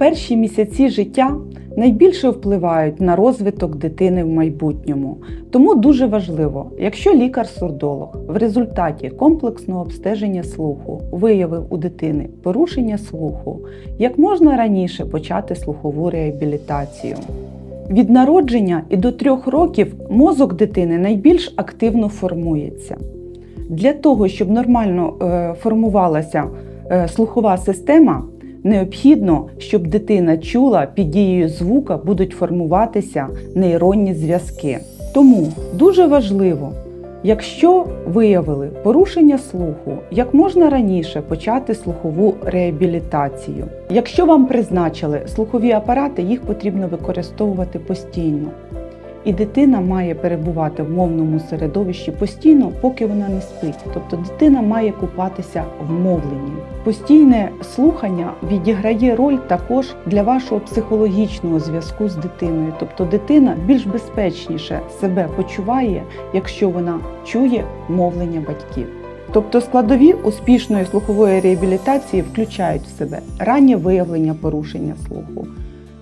Перші місяці життя найбільше впливають на розвиток дитини в майбутньому. Тому дуже важливо, якщо лікар-сурдолог в результаті комплексного обстеження слуху виявив у дитини порушення слуху, як можна раніше почати слухову реабілітацію. Від народження і до трьох років мозок дитини найбільш активно формується. Для того, щоб нормально е, формувалася е, слухова система, необхідно, щоб дитина чула під дією звука будуть формуватися нейронні зв'язки. Тому дуже важливо, якщо виявили порушення слуху, як можна раніше почати слухову реабілітацію. Якщо вам призначили слухові апарати, їх потрібно використовувати постійно. І дитина має перебувати в мовному середовищі постійно, поки вона не спить. Тобто дитина має купатися в мовленні. Постійне слухання відіграє роль також для вашого психологічного зв'язку з дитиною. Тобто дитина більш безпечніше себе почуває, якщо вона чує мовлення батьків. Тобто складові успішної слухової реабілітації включають в себе раннє виявлення порушення слуху,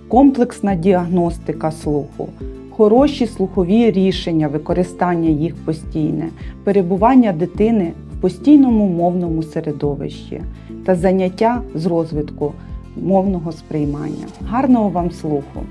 комплексна діагностика слуху, хороші слухові рішення, використання їх постійне, перебування дитини в постійному мовному середовищі та заняття з розвитку мовного сприймання. Гарного вам слуху!